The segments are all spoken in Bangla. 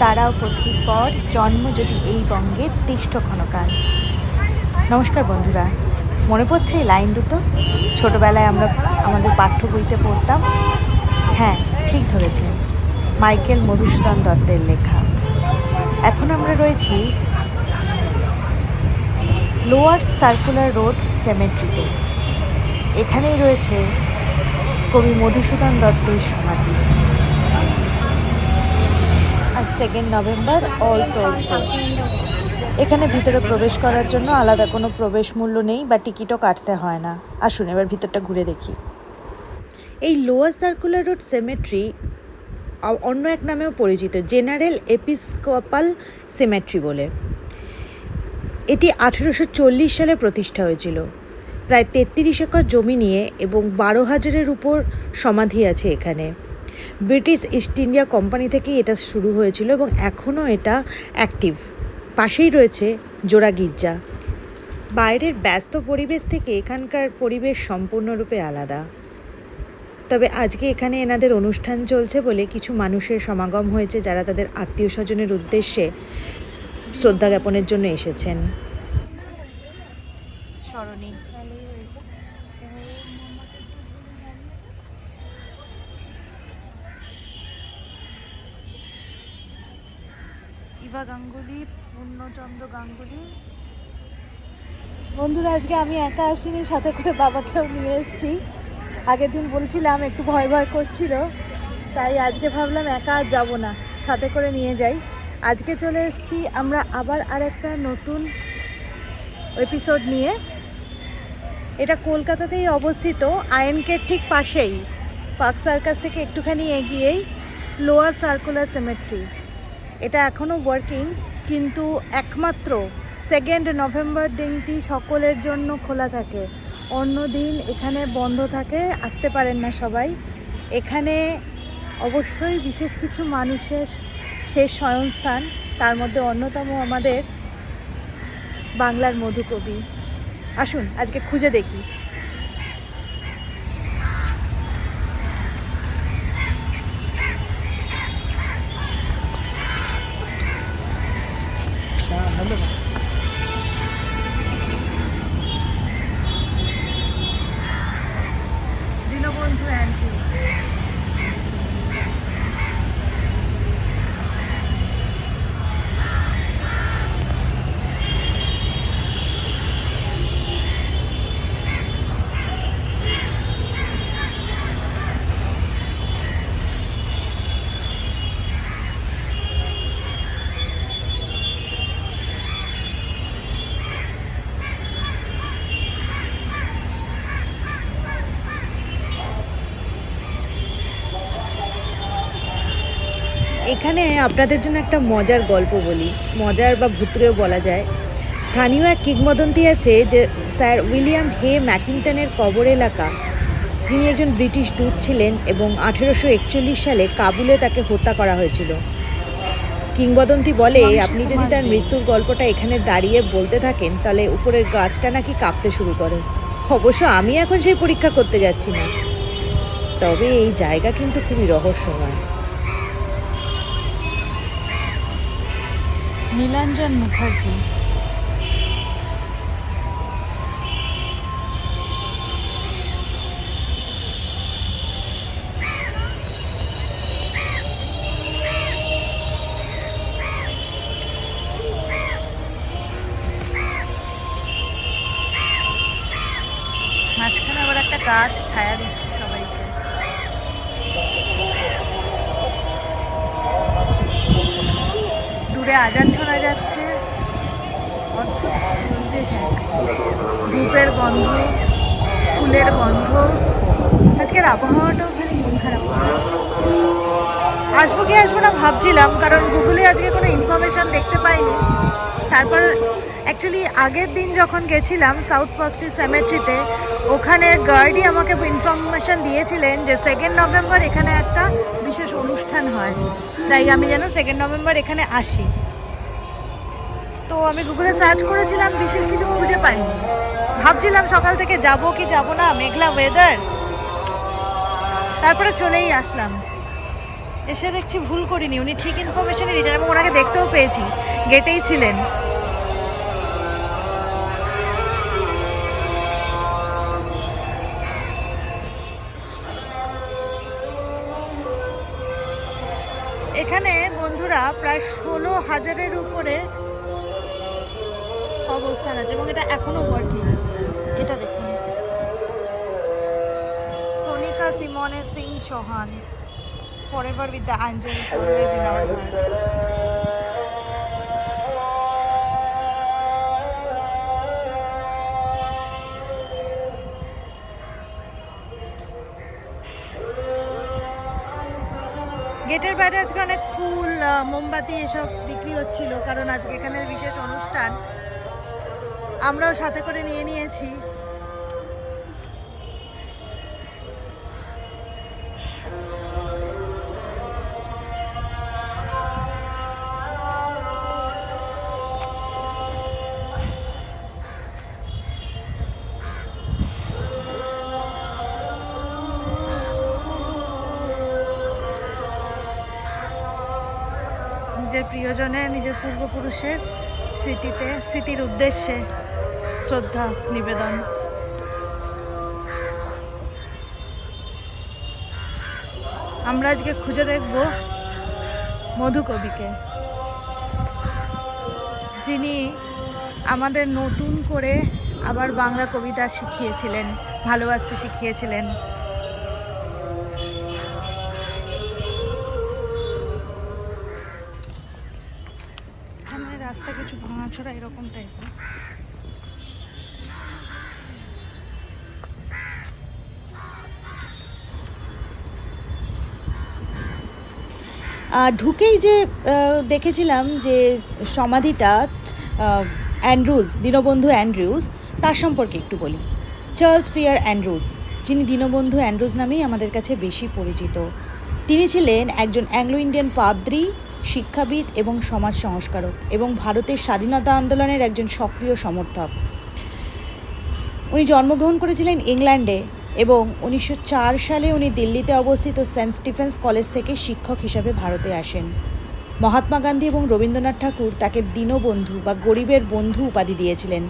তারাও পথির পর জন্ম যদি এই বঙ্গে তিষ্ঠ ক্ষণকাল। নমস্কার বন্ধুরা, মনে পড়ছে এই লাইন দুটো? ছোটোবেলায় আমরা আমাদের পাঠ্য বইতে পড়তাম। হ্যাঁ ঠিক ধরেছেন, মাইকেল মধুসূদন দত্তের লেখা। এখন আমরা রয়েছি লোয়ার সার্কুলার রোড সেমেট্রিতে। এখানেই রয়েছে কবি মধুসূদন দত্তের সমাধি। Second November All Souls Day এখানে ভিতরে প্রবেশ করার জন্য আলাদা কোনো প্রবেশ মূল্য নেই বা টিকিটও কাটতে হয় না। আসুন, এবার ভিতরটা ঘুরে দেখি। এই লোয়ার সার্কুলার রোড সেমেট্রি অন্য এক নামেও পরিচিত জেনারেল এপিস্কোপাল সেমেট্রি বলে। এটি আঠেরোশো চল্লিশ সালে প্রতিষ্ঠা হয়েছিল। প্রায় তেত্রিশ একর জমি নিয়ে এবং বারো হাজারের উপর সমাধি আছে এখানে। ব্রিটিশ ইস্ট ইন্ডিয়া কোম্পানি থেকেই এটা শুরু হয়েছিল এবং এখনও এটা অ্যাক্টিভ। পাশেই রয়েছে জোড়া গির্জা। বাইরের ব্যস্ত পরিবেশ থেকে এখানকার পরিবেশ সম্পূর্ণরূপে আলাদা। তবে আজকে এখানে এনাদের অনুষ্ঠান চলছে বলে কিছু মানুষের সমাগম হয়েছে যারা তাদের আত্মীয় স্বজনের উদ্দেশ্যে শ্রদ্ধা জ্ঞাপনের জন্য এসেছেন। স্মরণী গাঙ্গুলি। বন্ধুরা, আজকে আমি একা আসিনি, সাথে করে বাবাকেও নিয়ে এসেছি। আগের দিন বলছিলাম, একটু ভয় ভয় করছিল। তাই আজকে ভাবলাম একা আর যাব না, সাথে করে নিয়ে যাই। আজকে চলে এসেছি, আমরা আবার আর একটা নতুন এপিসোড নিয়ে। এটা কলকাতাতেই অবস্থিত, আইএনকের ঠিক পাশেই। পার্ক সার্কাস থেকে একটুখানি এগিয়েই, লোয়ার সার্কুলার সেমেট্রি। এটা এখনও ওয়ার্কিং কিন্তু একমাত্র সেকেন্ড নভেম্বর দিনটি সকলের জন্য খোলা থাকে। অন্য দিন এখানে বন্ধ থাকে, আসতে পারেন না সবাই। এখানে অবশ্যই বিশেষ কিছু মানুষের শেষ স্বয়ংস্থান, তার মধ্যে অন্যতম আমাদের বাংলার মধুকবি। আসুন, আজকে খুঁজে দেখি। দীনবন্ধু অ্যান্টি এখানে আপনাদের জন্য একটা মজার গল্প বলি। মজার বা ভুতুরেও বলা যায়। স্থানীয় এক কিংবদন্তি আছে যে স্যার উইলিয়াম হে ম্যাকিংটনের কবর এলাকা। তিনি একজন ব্রিটিশ দূত ছিলেন এবং আঠেরোশো একচল্লিশ সালে কাবুলে তাকে হত্যা করা হয়েছিল। কিংবদন্তি বলে আপনি যদি তার মৃত্যুর গল্পটা এখানে দাঁড়িয়ে বলতে থাকেন তাহলে উপরের গাছটা নাকি কাঁপতে শুরু করে। অবশ্য আমি এখন সেই পরীক্ষা করতে যাচ্ছি না। তবে এই জায়গা কিন্তু খুবই রহস্যময়। নীলাঞ্জন মুখার্জি ভাবছিলাম, কারণ গুগলে আজকে কোনো ইনফরমেশন দেখতে পাইনি। তারপর অ্যাকচুয়ালি আগের দিন যখন গেছিলাম সাউথ পার্কস্ট্রি সেমেট্রিতে ওখানে গার্ডই আমাকে ইনফরমেশন দিয়েছিলেন যে সেকেন্ড নভেম্বর এখানে একটা বিশেষ অনুষ্ঠান হয়। তাই আমি যেন সেকেন্ড নভেম্বর এখানে আসি। তো আমি গুগলে সার্চ করেছিলাম, বিশেষ কিছু খুঁজে পাইনি। ভাবছিলাম সকাল থেকে যাব কি যাব না, মেঘলা ওয়েদার তারপরে চলেই আসলাম। এসে দেখছি ভুল করিনি, উনি ঠিক ইনফরমেশনই দিয়েছেন এবং ওনাকে দেখতেও পেয়েছি, গেটেই ছিলেন। এখানে বন্ধুরা প্রায় ষোলো হাজারের উপরে অবস্থান আছে এবং এটা এখনও ওয়ার্কিং এটা দেখুন। Sonika, সিমনে Singh Chauhan. Forever with the angels always in our heart গেটের বাইরে আজকে অনেক ফুল মোমবাতি এসব বিক্রি হচ্ছিল, কারণ আজকে এখানে বিশেষ অনুষ্ঠান। আমরাও সাথে করে নিয়ে নিয়েছি। নিজের প্রিয়জনের নিজের পূর্বপুরুষের স্মৃতিতে, স্মৃতির উদ্দেশ্যে শ্রদ্ধা, নিবেদন। আমরা আজকে খুঁজে দেখব মধুকবিকে যিনি আমাদের নতুন করে আবার বাংলা কবিতা শিখিয়েছিলেন, ভালোবাসতে শিখিয়েছিলেন। ঢুকেই যে দেখেছিলাম যে সমাধিটা অ্যান্ড্রুজ, দীনবন্ধু অ্যান্ড্রুজ, তার সম্পর্কে একটু বলি। চার্লস ফিয়ার অ্যান্ড্রুজ, যিনি দীনবন্ধু অ্যান্ড্রুজ নামেই আমাদের কাছে বেশি পরিচিত। তিনি ছিলেন একজন অ্যাংলো ইন্ডিয়ান পাদ্রী, শিক্ষাবিদ এবং সমাজ সংস্কারক এবং ভারতের স্বাধীনতা আন্দোলনের একজন সক্রিয় সমর্থক। উনি জন্মগ্রহণ করেছিলেন ইংল্যান্ডে। এবং উনিশশো চার সালে উনি দিল্লিতে অবস্থিত সেন্ট স্টিফেন্স কলেজ থেকে শিক্ষক হিসাবে ভারতে আসেন। মহাত্মা গান্ধী এবং রবীন্দ্রনাথ ঠাকুর তাকে দীনবন্ধু বা গরিবের বন্ধু উপাধি দিয়েছিলেন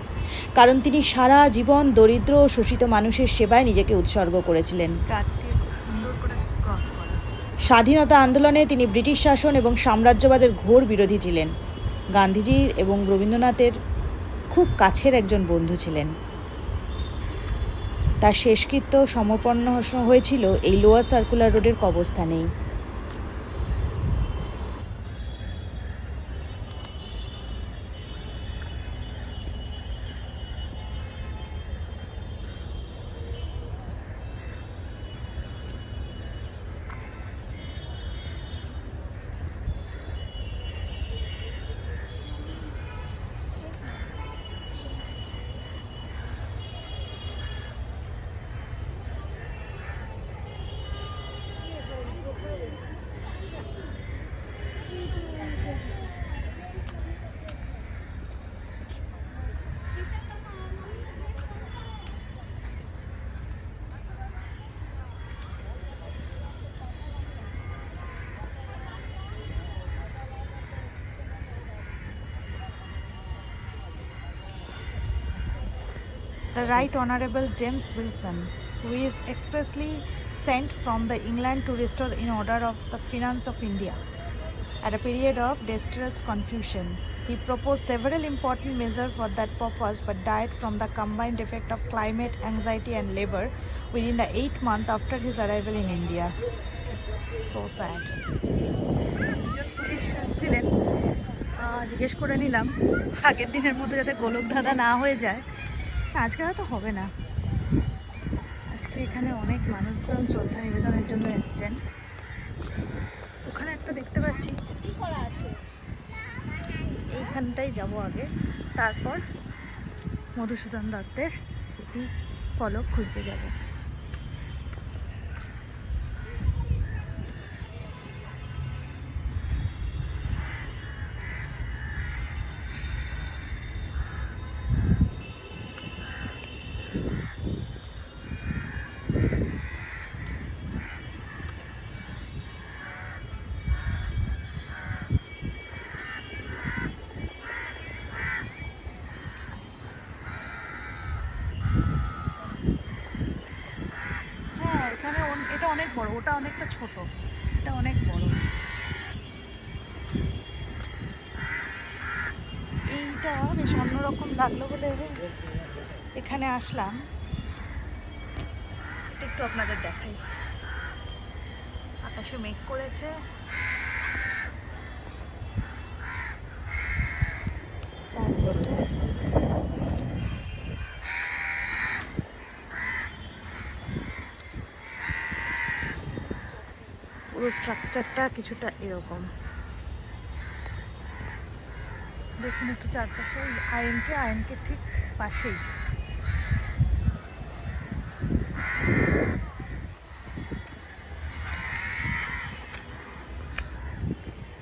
কারণ তিনি সারা জীবন দরিদ্র ও শোষিত মানুষের সেবায় নিজেকে উৎসর্গ করেছিলেন। স্বাধীনতা আন্দোলনে তিনি ব্রিটিশ শাসন এবং সাম্রাজ্যবাদের ঘোর বিরোধী ছিলেন। গান্ধীজির এবং রবীন্দ্রনাথের খুব কাছের একজন বন্ধু ছিলেন। তার শেষকৃত্য সমপন্ন হয়েছিল এই লোয়ার সার্কুলার রোডের কবরস্থানেই। The Right Honorable James Wilson, who is expressly sent from the England to restore in order of the finance of India. At a period of distress confusion, he proposed several important measures for that purpose, but died from the combined effect of climate, anxiety, and labor within the eight months after his arrival in India. So sad. জিজ্ঞেস করে নিলাম আগের দিনের মতো যাতে গোলক ধাঁধা না হয়ে যায় আজকে হয়তো হবে না। আজকে এখানে অনেক মানুষজন শ্রদ্ধা নিবেদনের জন্য এসছেন। ওখানে একটা দেখতে পাচ্ছি। এইখানটাই যাব আগে। তারপর মধুসূদন দত্তের স্মৃতি ফলক খুঁজতে যাব। ছোট। এটা অনেক বড়। এইটা বেশ অন্যরকম লাগল বলে এখানে আসলাম। একটু আপনাদের দেখাই। আকাশে মেঘ করেছে তারপরে পুরো স্ট্রাকচারটা কিছুটা এরকম। দেখুন একটু চারপাশে আইএনকে আইএনকে ঠিক পাশেই।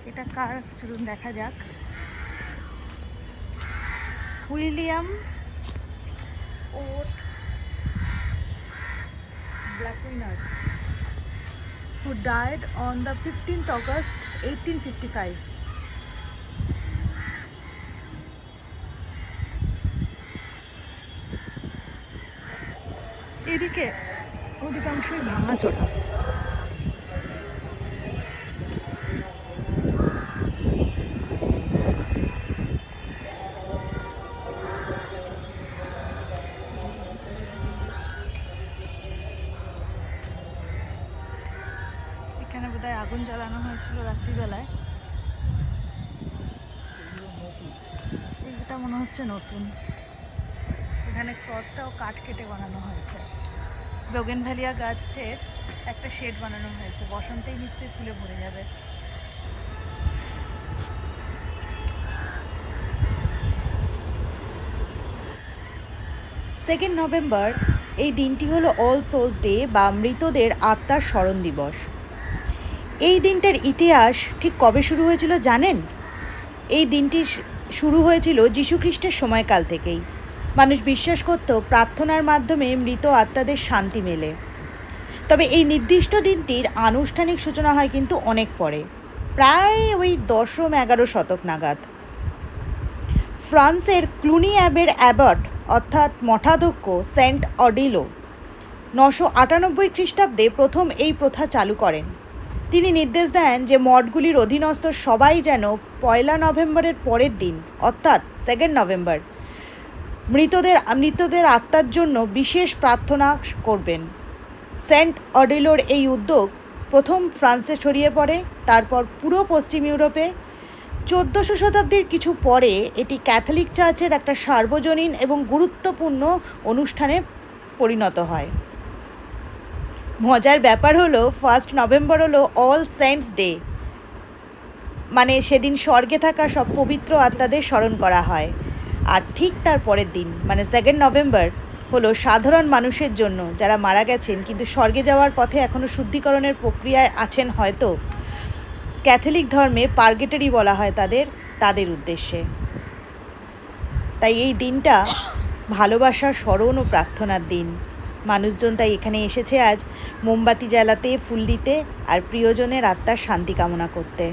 এটা কার? চলুন দেখা যাক। William oat Black Winner who died on the 15th August 1855. এদিকে অধিকাংশই ভাঙাচোরা আগুন জ্বালানো হয়েছিল রাত্রিবেলায়। এটা মনে হচ্ছে নতুন। এখানে ক্রসটাও কাঠ কেটে বানানো হয়েছে। বেগেনভ্যালিয়া গাছের একটা শেড বানানো হয়েছে। বসন্তেই নিশ্চয়ই ফুলে ভরে যাবে। সেকেন্ড নভেম্বর এই দিনটি হলো অল সোলস ডে বা মৃতদের আত্মার স্মরণ দিবস। এই দিনটার ইতিহাস ঠিক কবে শুরু হয়েছিল জানেন? এই দিনটি শুরু হয়েছিল যীশুখ্রিস্টের সময়কাল থেকেই। মানুষ বিশ্বাস করত প্রার্থনার মাধ্যমে মৃত আত্মাদের শান্তি মেলে। তবে এই নির্দিষ্ট দিনটির আনুষ্ঠানিক সূচনা হয় কিন্তু অনেক পরে, প্রায় ওই দশম এগারো শতক নাগাদ। ফ্রান্সের ক্লুনি অ্যাবের অ্যাবট অর্থাৎ মঠাধ্যক্ষ সেন্ট অডিলো, নশো আটানব্বই খ্রিস্টাব্দে প্রথম এই প্রথা চালু করেন। তিনি নির্দেশ দেন যে মঠগুলির অধীনস্থ সবাই যেন পয়লা নভেম্বরের পরের দিন, অর্থাৎ সেকেন্ড নভেম্বর, মৃতদের মৃতদের আত্মার জন্য বিশেষ প্রার্থনা করবেন। সেন্ট অডিলোর এই উদ্যোগ প্রথম ফ্রান্সে ছড়িয়ে পড়ে, তারপর পুরো পশ্চিম ইউরোপে। চোদ্দোশো শতাব্দীর কিছু পরে এটি ক্যাথলিক চার্চের একটা সার্বজনীন এবং গুরুত্বপূর্ণ অনুষ্ঠানে পরিণত হয়। মজার ব্যাপার হলো ফার্স্ট নভেম্বর হলো অল সেন্টস ডে মানে সেদিন স্বর্গে থাকা সব পবিত্র আত্মাদের স্মরণ করা হয়। আর ঠিক তার পরের দিন মানে সেকেন্ড নভেম্বর হলো সাধারণ মানুষের জন্য, যারা মারা গেছেন, কিন্তু স্বর্গে যাওয়ার পথে এখনও শুদ্ধিকরণের প্রক্রিয়ায় আছেন হয়তো, ক্যাথলিক ধর্মে পার্গেটারি বলা হয় তাদের তাদের উদ্দেশ্যে। তাই এই দিনটা ভালোবাসা, স্মরণ ও প্রার্থনার দিন। মানুষজন তাই এখানে এসেছে আজ। মোমবাতি জ্বালাতে, ফুল দিতে আর প্রিয়জনের আত্মার শান্তি কামনা করতে।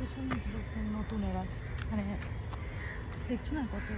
ভীষণ নতুন এরা। মানে দেখছ না কত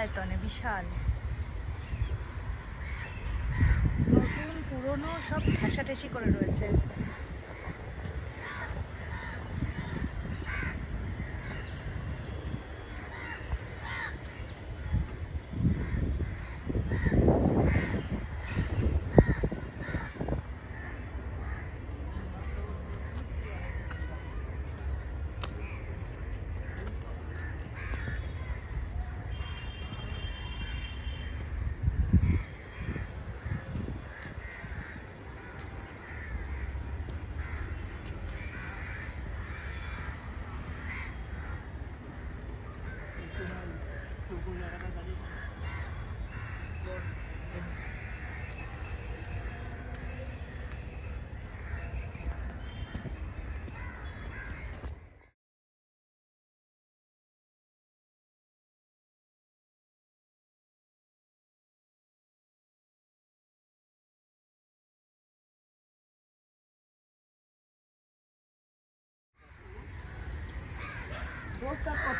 আয়তনে বিশাল। নতুন পুরনো সব ঠেসাঠেসি করে রয়েছে।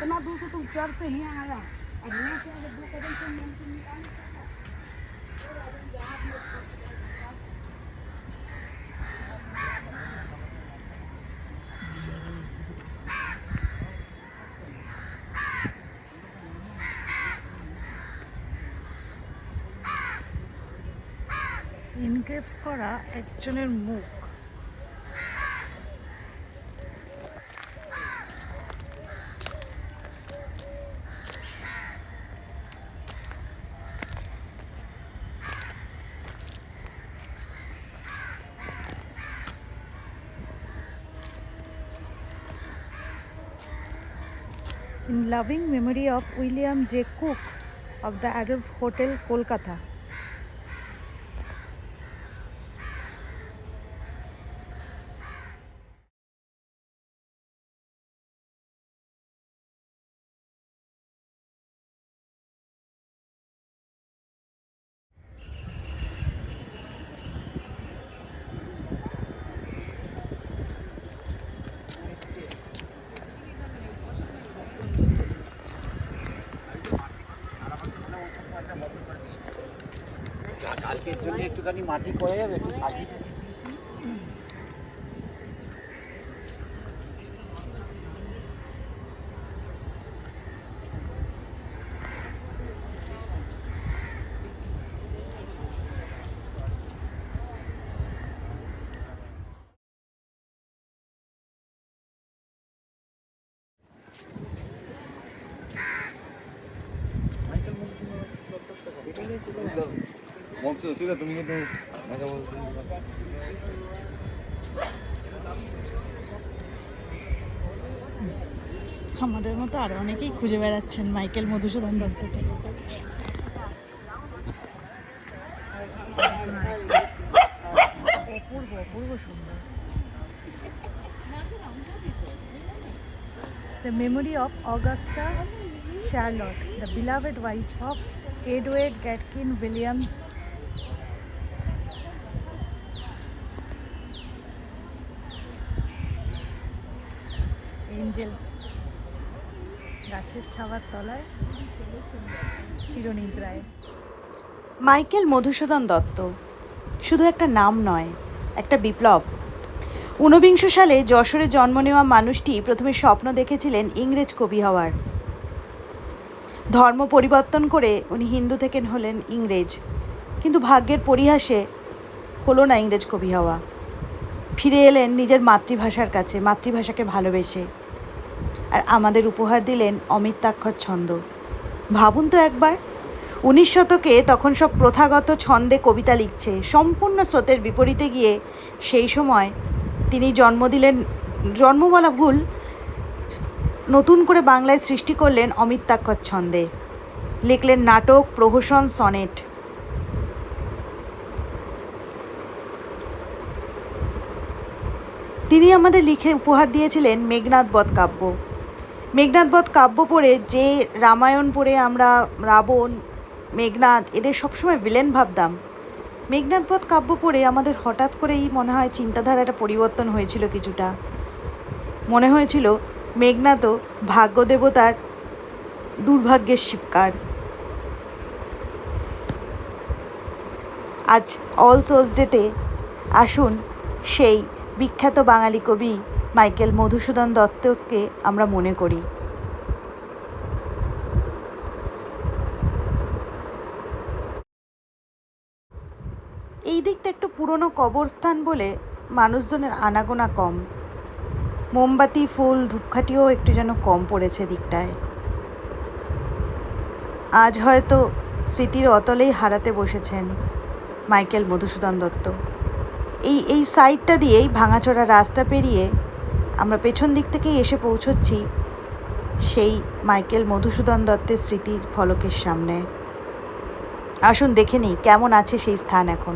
वो तक उतना दूर से तुम चढ़ से ही आया अब यहाँ से अगर दो कदम से मन से निकाल ইনক্রেভ করা একজনের মুখ loving memory of William J. Cook of the Adolf Hotel, Kolkata. কালকের জন্য একটুখানি মাটি করে যাবে একটু সাজিয়ে আমাদের মতো আরও অনেকেই খুঁজে বেড়াচ্ছেন Michael Madhusudan Dutt the memory of Augusta Charlotte the beloved wife of এডওয়েড গ্যাটকিন Williams angel. গাছের ছাওয়ার তলায় চিরনিদ্রায়। মাইকেল মধুসূদন দত্ত। শুধু একটা নাম নয়, একটা বিপ্লব। ঊনবিংশ সালে যশোরে জন্ম নেওয়া মানুষটি প্রথমে স্বপ্ন দেখেছিলেন ইংরেজ কবি হওয়ার। ধর্ম পরিবর্তন করে উনি হিন্দু থেকে হলেন ইংরেজ। কিন্তু ভাগ্যের পরিহাসে হলো না ইংরেজ কবি হওয়া। ফিরে এলেন নিজের মাতৃভাষার কাছে, মাতৃভাষাকে ভালোবেসে। আর আমাদের উপহার দিলেন অমিত্যাক্ষর ছন্দ। ভাবুন তো একবার, উনিশ শতকে তখন সব প্রথাগত ছন্দে কবিতা লিখছে। সম্পূর্ণ স্রোতের বিপরীতে গিয়ে সেই সময় তিনি জন্ম দিলেন জন্ম বলা ভুল, নতুন করে বাংলায় সৃষ্টি করলেন অমিতাক্ষর ছন্দে। লিখলেন নাটক, প্রহসন, সনেট। তিনি আমাদের লিখে উপহার দিয়েছিলেন মেঘনাথ বধ কাব্য। মেঘনাথ বধ কাব্য পড়ে, যে রামায়ণ পড়ে আমরা, রাবণ মেঘনাথ এদের সবসময় ভিলেন ভাবতাম। মেঘনাথ বধ কাব্য পড়ে আমাদের হঠাৎ করেই মনে হয় চিন্তাধারাটা পরিবর্তন হয়েছিল কিছুটা। মনে হয়েছিল মেঘনাথও ভাগ্যদেবতার দুর্ভাগ্যের শিবকার আজ অল সোর্স আসুন সেই বিখ্যাত বাঙালি কবি মাইকেল মধুসূদন দত্তকে আমরা মনে করি। এই দিকটা একটু পুরনো কবরস্থান বলে মানুষজনের আনাগোনা কম। মোমবাতি, ফুল, ধূপকাঠিও একটু যেন কম পড়েছে দিকটায়। আজ হয়তো স্মৃতির অতলেই হারাতে বসেছেন মাইকেল মধুসূদন দত্ত। এই এই সাইডটা দিয়েই ভাঙাচোরা রাস্তা পেরিয়ে আমরা পেছন দিক থেকেই এসে পৌঁছচ্ছি সেই মাইকেল মধুসূদন দত্তের স্মৃতির ফলকের সামনে। আসুন দেখে নিই, কেমন আছে সেই স্থান এখন?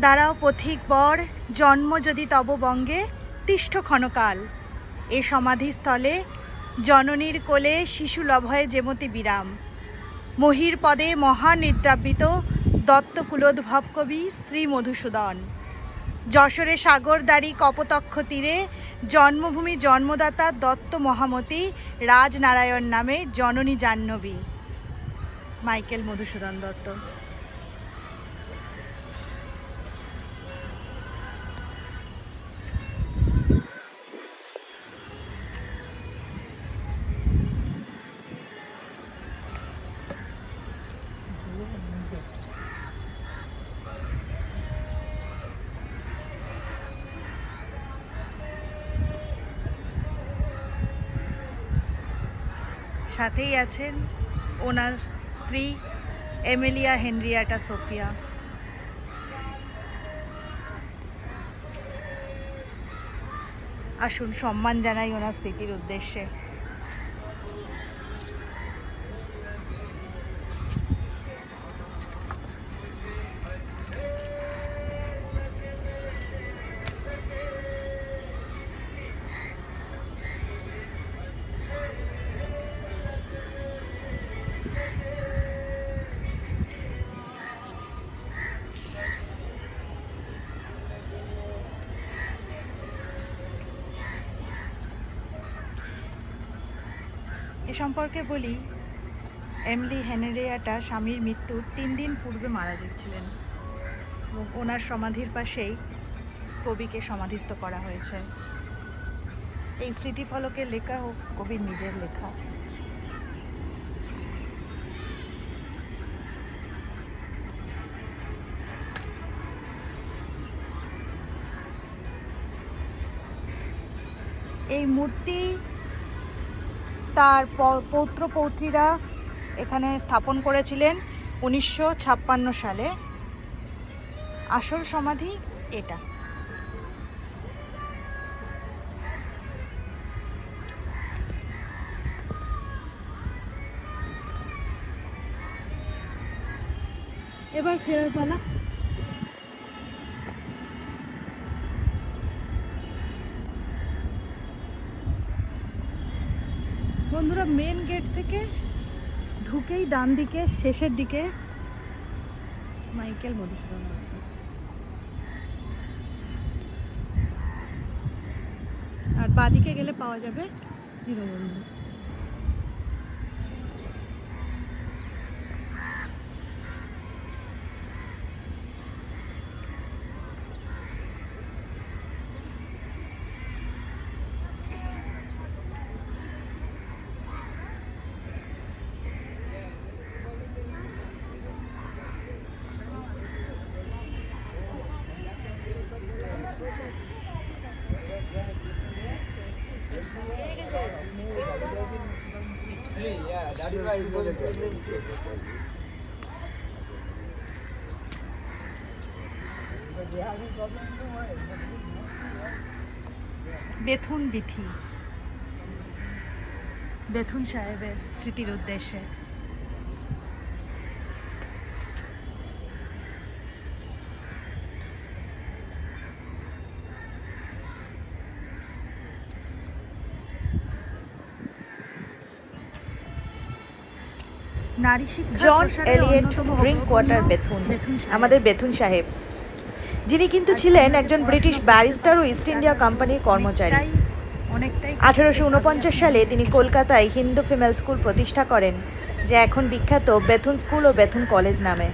দাঁড়াও পথিক বর, জন্ম যদি তব বঙ্গে, তিষ্ঠ ক্ষণকাল। এ সমাধিস্থলে জননীর কোলে শিশু লভয়ে যেমতি বিরাম। মহির পদে মহানিদ্রাবৃত দত্তকুলোদ্ভব কবি শ্রী মধুসূদন। যশোরে সাগরদারি কপতক্ষ তীরে জন্মভূমি জন্মদাতা দত্ত মহামতি রাজনারায়ণ নামে জননী জাহ্নবী। মাইকেল মধুসূদন দত্ত। সাথেই আছেন ওনার স্ত্রী এমেলিয়া হেনরিয়াটা সোফিয়া। আসুন সম্মান জানাই ওনার স্মৃতির উদ্দেশ্যে। সম্পর্কে বলি, এমলি হেনেরিয়াটা স্বামীর মৃত্যুর তিন দিন পূর্বে মারা যাচ্ছিলেন। এবং ওনার সমাধির পাশেই কবিকে সমাধিস্থ করা হয়েছে। এই স্মৃতিফলকে লেখা হোক কবির নিজের লেখা। এই মূর্তি তার পৌত্র পৌত্রীরা এখানে স্থাপন করেছিলেন উনিশশো ছাপ্পান্ন সালে। আসল সমাধি এটা। এবার ফেরার পালা। বন্ধুরা মেন গেট থেকে ঢুকেই ডান দিকে, শেষের দিকে মাইকেল মধুসূদন দত্ত আর বাদিকে গেলে পাওয়া যাবে দীনবন্ধু। বেথুন বিথি বেথুন সাহেবের স্মৃতির উদ্দেশ্যে। John Elliot Drinkwater Bethune. আমাদের বেথুন সাহেব। যিনি কিন্তু ছিলেন একজন ব্রিটিশ ব্যারিস্টার ও ইস্ট ইন্ডিয়া কোম্পানির কর্মচারী। আঠেরোশো উনপঞ্চাশ সালে তিনি কলকাতায় হিন্দু ফিমেল স্কুল প্রতিষ্ঠা করেন, যা এখন বিখ্যাত বেথুন স্কুল ও বেথুন কলেজ নামে।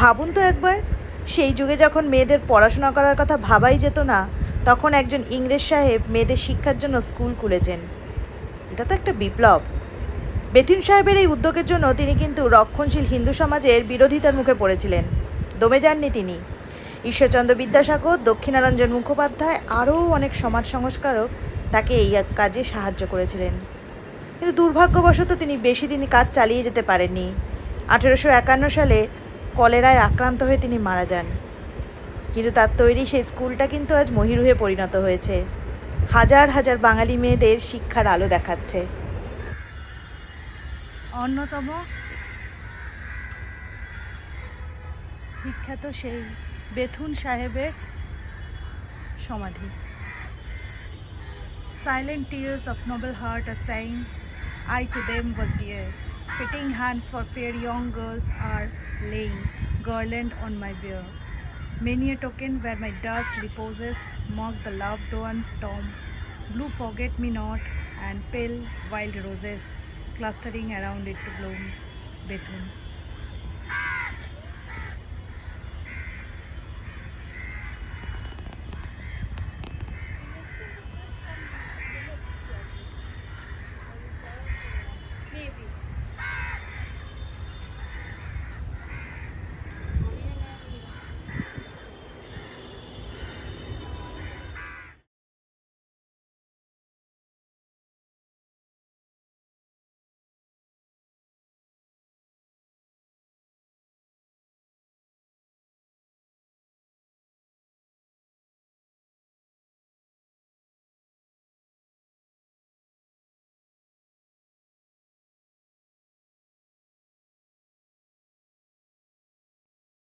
ভাবুন তো একবার, সেই যুগে যখন মেয়েদের পড়াশোনা করার কথা ভাবাই যেত না, তখন একজন ইংরেজ সাহেব মেয়েদের শিক্ষার জন্য স্কুল খুলেছেন। এটা তো একটা বিপ্লব। বেথুন সাহেবের এই উদ্যোগের জন্য তিনি কিন্তু রক্ষণশীল হিন্দু সমাজের বিরোধিতার মুখে পড়েছিলেন। দমে যাননি তিনি। ঈশ্বরচন্দ্র বিদ্যাসাগর, দক্ষিণারঞ্জন মুখোপাধ্যায় আরও অনেক সমাজ সংস্কারক তাকে এই কাজে সাহায্য করেছিলেন। কিন্তু দুর্ভাগ্যবশত তিনি বেশি দিন কাজ চালিয়ে যেতে পারেননি। আঠেরোশো একান্ন সালে কলেরায় আক্রান্ত হয়ে তিনি মারা যান। কিন্তু তার তৈরি সেই স্কুলটা কিন্তু আজ মহিরুহে পরিণত হয়েছে। হাজার হাজার বাঙালি মেয়েদের শিক্ষার আলো দেখাচ্ছে। অন্যতম বিখ্যাত সেই বেথুন সাহেবের সমাধি silent tears of noble heart are sign I to them was dear fitting hands for fair young girls are laying garland on my bier. Many a token where my dust reposes mark the loved one's tomb. Blue forget me not and pale wild roses clustering around it to bloom. Bethune.